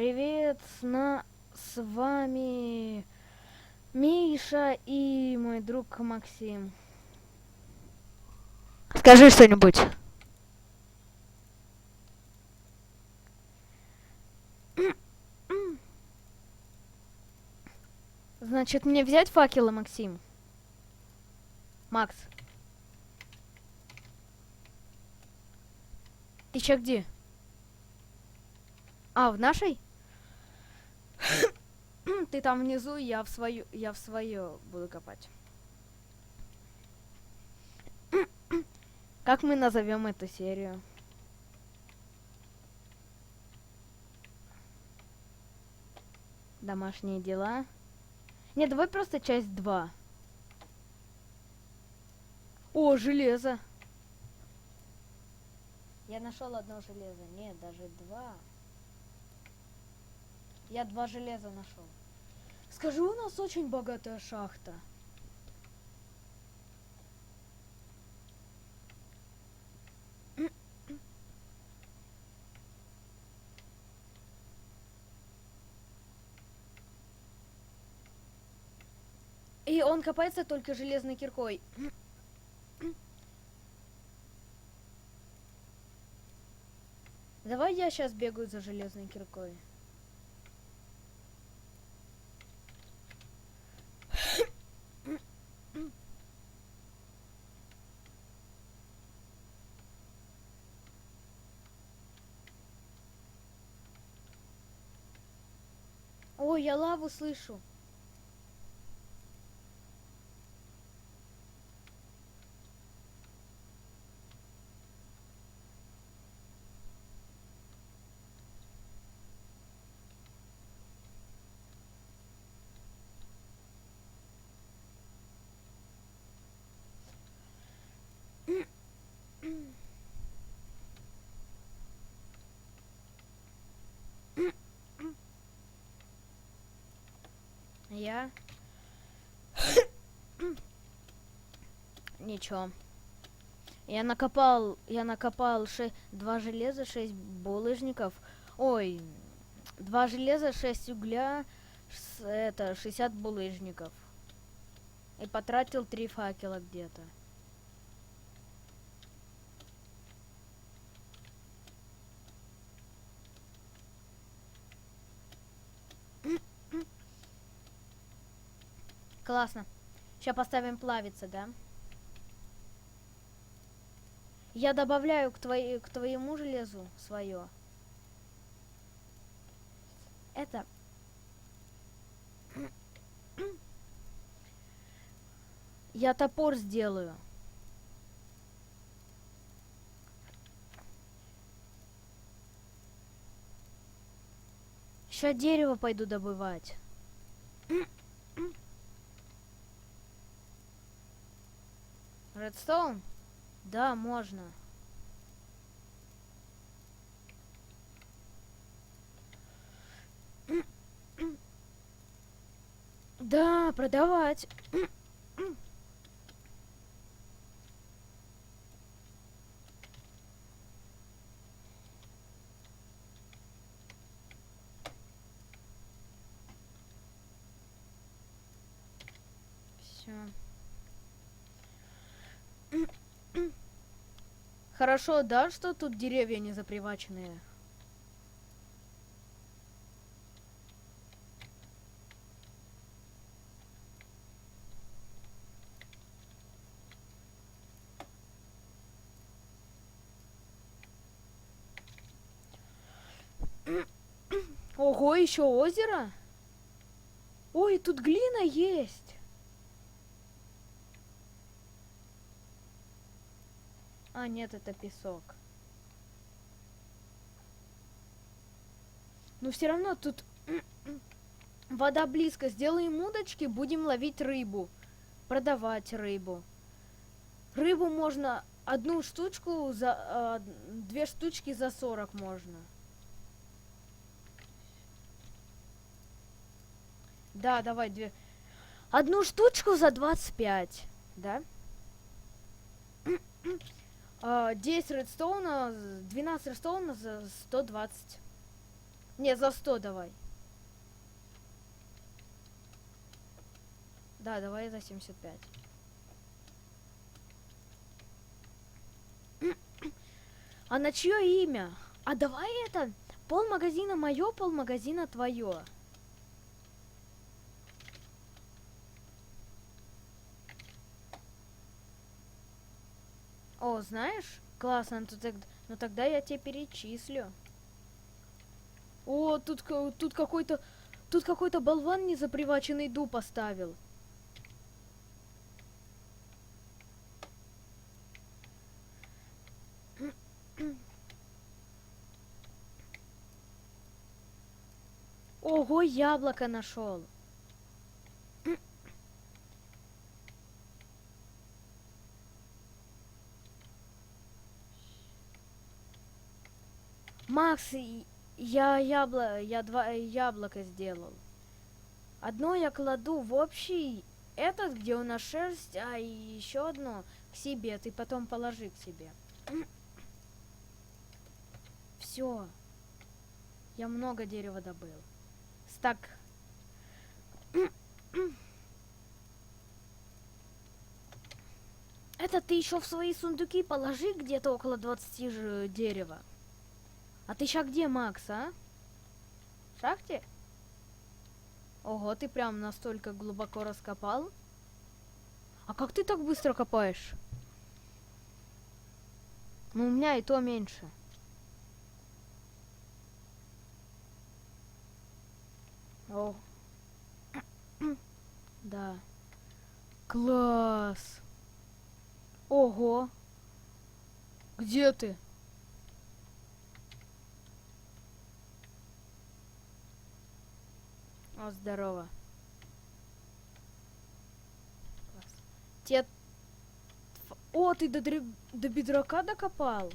Привет, на... с вами Миша и мой друг Максим. Скажи что-нибудь. Значит, мне взять факелы, Максим? Макс. Ты чё где? А, в нашей? Ты там внизу, я в свою, я в свое буду копать. Как мы назовем эту серию? Домашние дела. Не, давай просто часть 2. О, железо. Я нашел одно железо. Нет, даже два. Я два железа нашел. Скажи, у нас очень богатая шахта. И он копается только железной киркой. Давай я сейчас бегаю за железной киркой. Ой, я лаву слышу. Я... Ничего. Я накопал, я накопал ше два железа, шесть булыжников. Ой, два железа, шесть угля, это, 60 булыжников. И потратил три факела где-то. Классно. Сейчас поставим плавиться, да? Я добавляю к, твоей, к твоему железу свое. Это... Я топор сделаю. Сейчас дерево пойду добывать. Редстоун? Да, можно. Да, продавать. Все. Хорошо, да, что тут деревья не заприваченные? Ого, еще озеро? Ой, тут глина есть. А, нет, это песок. Но все равно тут вода близко. Сделаем удочки, будем ловить рыбу. Продавать рыбу. Рыбу можно одну штучку за... Э, две штучки за 40 можно. Да, давай две. Одну штучку за 25. Да? 10 редстоуна, 12 редстоуна за 120. Не, за 100 давай. Да, давай за 75. А на чье имя? А давай это, пол магазина мое, пол магазина твое. О, знаешь? Классно, ну, тог- ну тогда я тебе перечислю. О, тут, тут какой-то, тут какой-то болван незаприваченный дуб поставил. Ого, яблоко нашел. Макс, я ябло, я два яблока сделал. Одно я кладу в общий этот, где у нас шерсть, а еще одно к себе. Ты потом положи к себе. Все. Я много дерева добыл. Стак. Это ты еще в свои сундуки положи где-то около 20 же дерева. А ты ща где, Макс, а? В шахте? Ого, ты прям настолько глубоко раскопал? А как ты так быстро копаешь? Ну, у меня и то меньше. О. Да. Класс. Ого. Где ты? О, здорово. Класс. Те... О, ты до, дры- до бедрака докопал?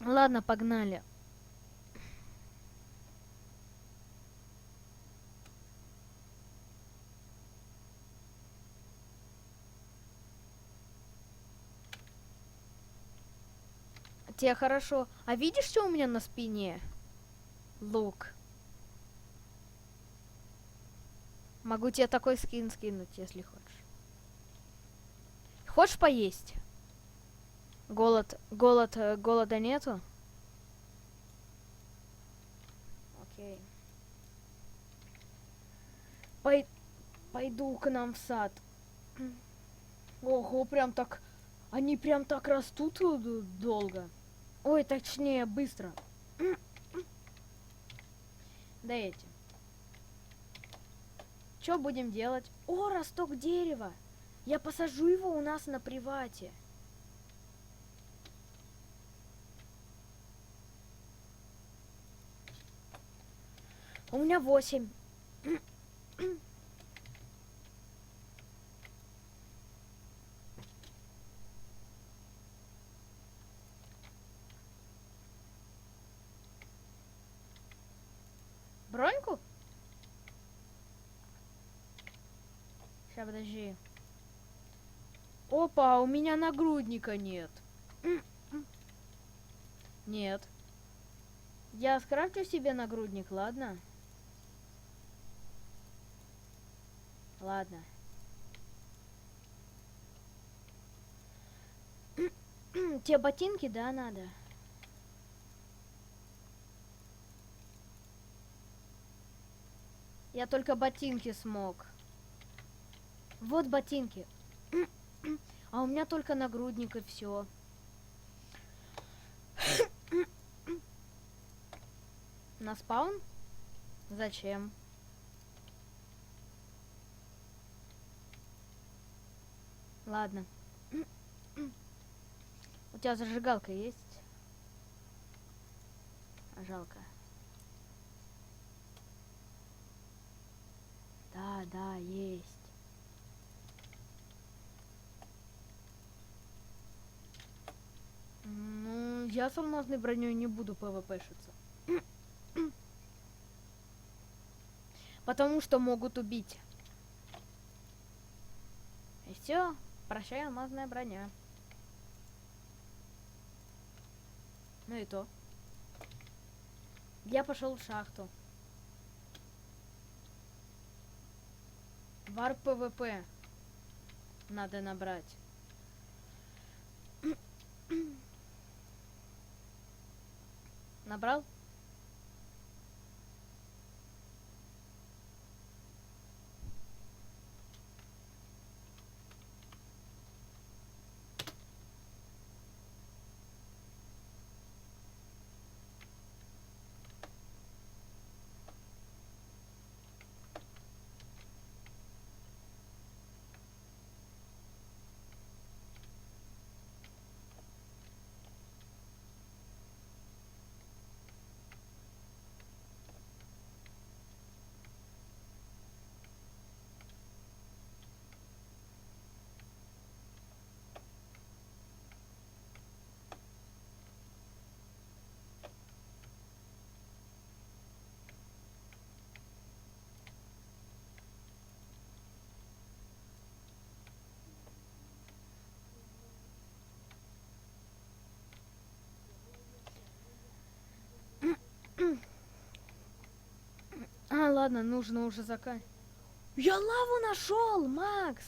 Ладно, погнали. Тебе хорошо. А видишь, что у меня на спине? Лук. Могу тебе такой скин скинуть, если хочешь. Хочешь поесть? Голод, голод, э, голода нету? Окей. Пой- пойду к нам в сад. Ого, прям так... Они прям так растут э, долго. Ой, точнее, быстро. Да эти. Что будем делать? О, росток дерева. Я посажу его у нас на привате. У меня восемь. Сейчас, подожди. Опа, у меня нагрудника нет. Нет. Я скрафтю себе нагрудник, ладно? Ладно. Тебе ботинки, да, надо? Я только ботинки смог. Вот ботинки. А у меня только нагрудник и все. На спаун? Зачем? Ладно. У тебя зажигалка есть? А, Жалко. Да, да, есть. Ну, я с алмазной броней не буду пвпшиться. Потому что могут убить. И все, прощай, алмазная броня. Ну и то. Я пошел в шахту. Вар ПВП надо набрать. Набрал? Ладно, нужно уже заканчивать. Я лаву нашел, Макс!